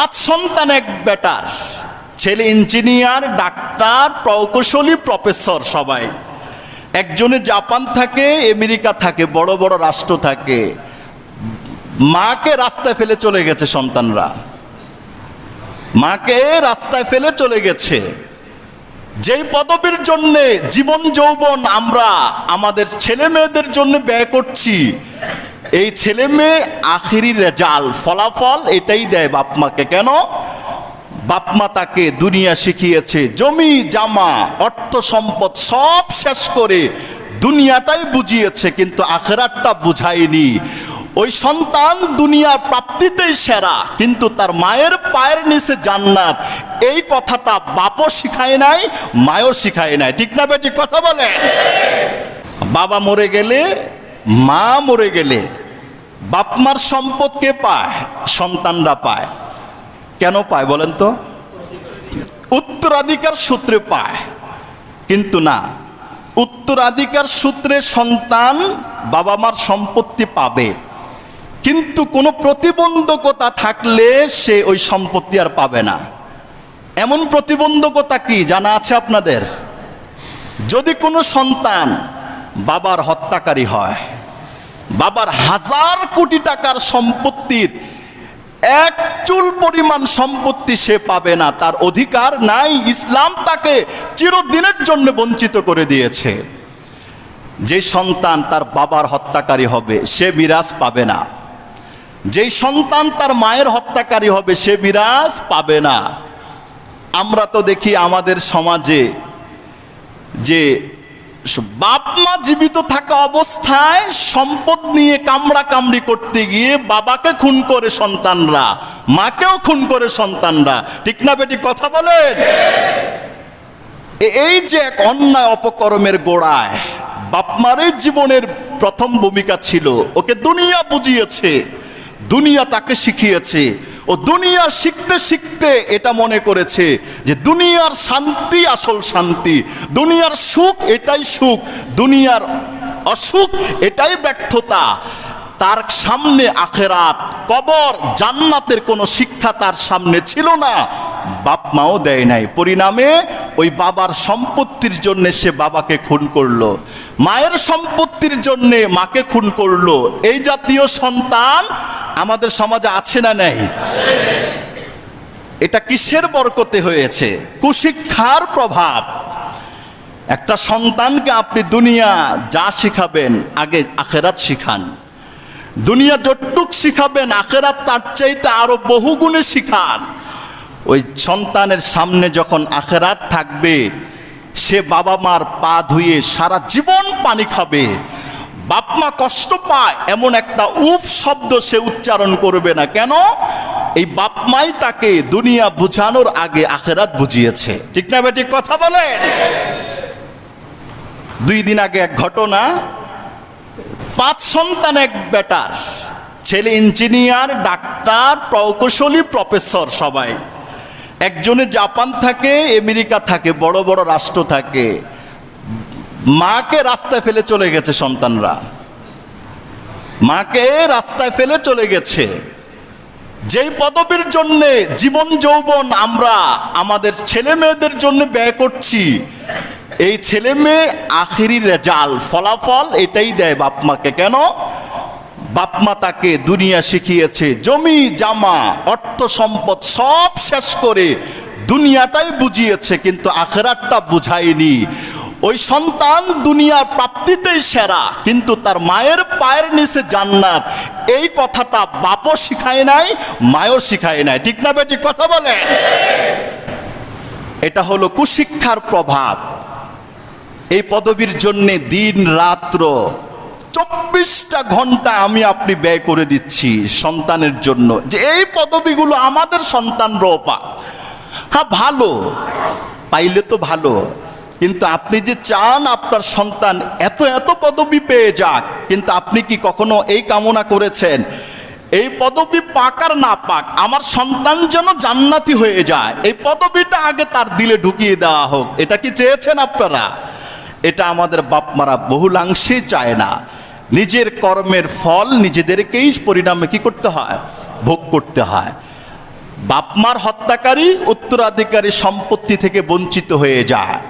পাঁচ সন্তান এক বেটার। ছেলে ইঞ্জিনিয়ার, ডাক্তার, প্রকৌশলী, প্রফেসর সবাই। একজনে জাপান থাকে, আমেরিকা থাকে, বড় বড় রাষ্ট্র থাকে। মাকে রাস্তায় ফেলে চলে গেছে সন্তানরা। মাকে রাস্তায় ফেলে চলে গেছে। যেই পদবীর জন্য জীবন যৌবন আমরা, আমাদের ছেলে মেয়েদের জন্য ব্যয় করছি এই ছেলে মেয়ে আখেরি রেজাল, ফলাফল এটাই দেয় বাপ মাকে কেন? বাপ মা তাকে দুনিয়া শিখিয়েছে, জমি, জামা, অর্থ সম্পদ সব শেষ করে দুনিয়াটাই বুঝিয়েছে, কিন্তু আখেরাতটা বুঝায়নি। ওই সন্তান দুনিয়ার প্রাপ্তিতেই সেরা, কিন্তু তার মায়ের পায়ের নিচে জান্নাত। এই কথাটা বাপও শিখায় নাই মায়ও শিখায় নাই। ঠিক না বেটি, কথা বলে? বাবা মরে গেলে, মা মরে গেলে বাপমার সম্পদ কে পায়? সন্তানরা পায়। কেন পায় বলেন তো? উত্তরাধিকার সূত্রে পায়। কিন্তু না, উত্তরাধিকার সূত্রে সন্তান বাবা মার সম্পত্তি পাবে। কিন্তু কোনো প্রতিবন্ধকতা থাকলে সে ওই সম্পত্তি আর পাবে না। এমন প্রতিবন্ধকতা কি জানা আছে আপনাদের? যদি কোনো সন্তান বাবার হত্যাকারী হয় বাবার হাজার কোটি টাকার সম্পত্তির এক চুল পরিমাণ সম্পত্তি সে পাবে না। তার অধিকার নাই। ইসলাম তাকে চিরদিনের জন্য বঞ্চিত করে দিয়েছে। যে সন্তান তার বাবার হত্যাকারী হবে, সে মিরাজ পাবে না। যেই সন্তান তার মায়ের হত্যাকারী হবে, সে মিরাজ পাবে না। আমরা তো দেখি আমাদের সমাজে যে বাপ মা জীবিত থাকা অবস্থায় সম্পদ নিয়ে কামড়া কামড়ি করতে গিয়ে বাবাকে খুন করে সন্তানরা, মাকেও খুন করে সন্তানরা। ঠিক না বেটি, কথা বলেন? এই যে এক অন্যায় অপকর্মের গোড়ায় বাপমারের জীবনের প্রথম ভূমিকা ছিল, ওকে দুনিয়া বুঝিয়েছে। দুনিয়া তাকে শিখিয়েছে ও দুনিয়া শিখতে শিখতে এটা মনে করেছে যে দুনিয়ার শান্তি আসল শান্তি। দুনিয়ার সুখ এটাই সুখ, দুনিয়ার অসুখ এটাই ব্যর্থতা। তার সামনে আখেরাত, কবর, জান্নাতের কোনো শিক্ষা তার সামনে ছিল না। বাপ মাও দেয় নাই। পরিণামে ওই বাবার সম্পত্তির জন্য সে বাবাকে খুন করল। মায়ের সম্পত্তির জন্য মাকে খুন করল। এই জাতীয় সন্তান আমাদের সমাজে আছে না নেই? এটা কিসের বরকতে হয়েছে? কুশিক্ষার প্রভাব। একটা সন্তানকে আপনি দুনিয়া যা শিখাবেন, আগে আখেরাত শিখান। দুনিয়া যটুক শিখাবেন, আখেরাত তার চাইতে আরও বহুগুণে শিখান। ওই সন্তানের সামনে যখন আখেরাত থাকবে, সে বাবা মার পা ধুয়ে সারা জীবন পানি খাবে। বাপ মা কষ্ট পায়, এমন একটা উফ শব্দ সে উচ্চারণ করবে না। কেন? এই বাপ মাই তাকে দুনিয়া বুঝানোর আগে আখেরাত বুঝিয়েছে। ঠিক না বেটি কথা বলে দুই দিন আগে এক ঘটনা, পাঁচ সন্তান এক বেটার, ছেলে ইঞ্জিনিয়ার, ডাক্তার, প্রকৌশলী, প্রফেসর সবাই। একজনে জাপান থাকে, আমেরিকা থাকে, বড় বড় রাষ্ট্র থাকে। মাকে রাস্তায় ফেলে চলে গেছে সন্তানরা। মাকে রাস্তায় ফেলে চলে গেছে। যেই পদবীর জন্য জীবন যৌবন আমরা আমাদের ছেলে মেয়েদের জন্য ব্যয় করছি, এই ছেলে মেয়ে আখেরি রেজাল, ফলাফল এটাই দেয় বাপ মাকে। কেন? বাপ মা তাকে দুনিয়া শিখিয়েছে, জমি, জামা, অর্থ সম্পদ সব শেষ করে দুনিয়াটাই বুঝিয়েছে, কিন্তু আখেরাতটা বুঝায়নি। ওই সন্তান দুনিয়ার প্রাপ্তিতেই সেরা, কিন্তু তার মায়ের পায়ের নিচে জান্নাত। এই কথাটা বাপও শিখায় নাই, মায়ও শিখায় নাই। ঠিক না বেটি, কথা বলে? এটা হলো কুশিক্ষার প্রভাব। এই পদবীর জন্য দিন রাত্র চব্বিশটা ঘণ্টা আমি আপনি ব্যয় করে দিচ্ছি সন্তানের জন্য। যে এই পদবিগুলো আমাদের সন্তানরাও পা হ্যাঁ ভালো। পাইলে তো ভালো। কিন্তু আপনি যে চান আপনার সন্তান এত এত পদবি পেয়ে যাক, কিন্তু আপনি কি কখনো এই কামনা করেছেন? এই পদবি পাকার না পাক, আমার সন্তান যেন জান্নাতি হয়ে যায়, এই পদবিটা আগে তার দিলে ঢুকিয়ে দেওয়া হোক, এটা কি চেয়েছেন আপনারা? এটা আমাদের বাপ মারা বহুলাংশেই চায় না। নিজের কর্মের ফল নিজেদেরকেই পরিণামে কি করতে হয়? ভোগ করতে হয়। বাপমার হত্যাকারী, উত্তরাধিকারী সম্পত্তি থেকে বঞ্চিত হয়ে যায়।